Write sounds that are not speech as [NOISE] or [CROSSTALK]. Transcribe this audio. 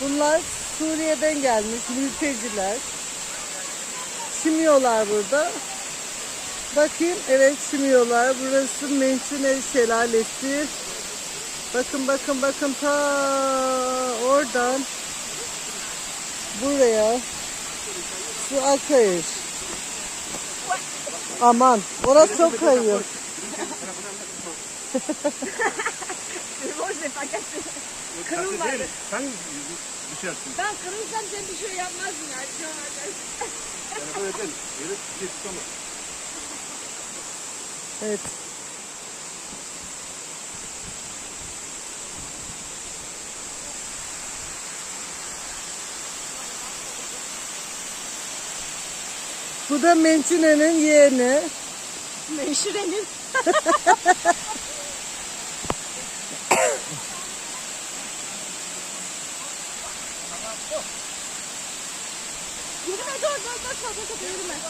Bunlar Suriye'den gelmiş mülteciler. Çimiyorlar burada. Bakayım evet çimiyorlar. Burası Mençine Şelalesi. Bakın bakın bakın ta oradan buraya su akıyor. Aman orası çok kayıyor. [LAUGHS] Kırılmadı. Sen düşersin. Ben kırılsam sen bir şey yapmazdın ya. Yani böyle değil. Böyle bir şey tutamaz. Evet. Bu da Mençine'nin yeğeni. Menşurenin. [LAUGHS] Yürüme dur dur dur dur dur yürüme.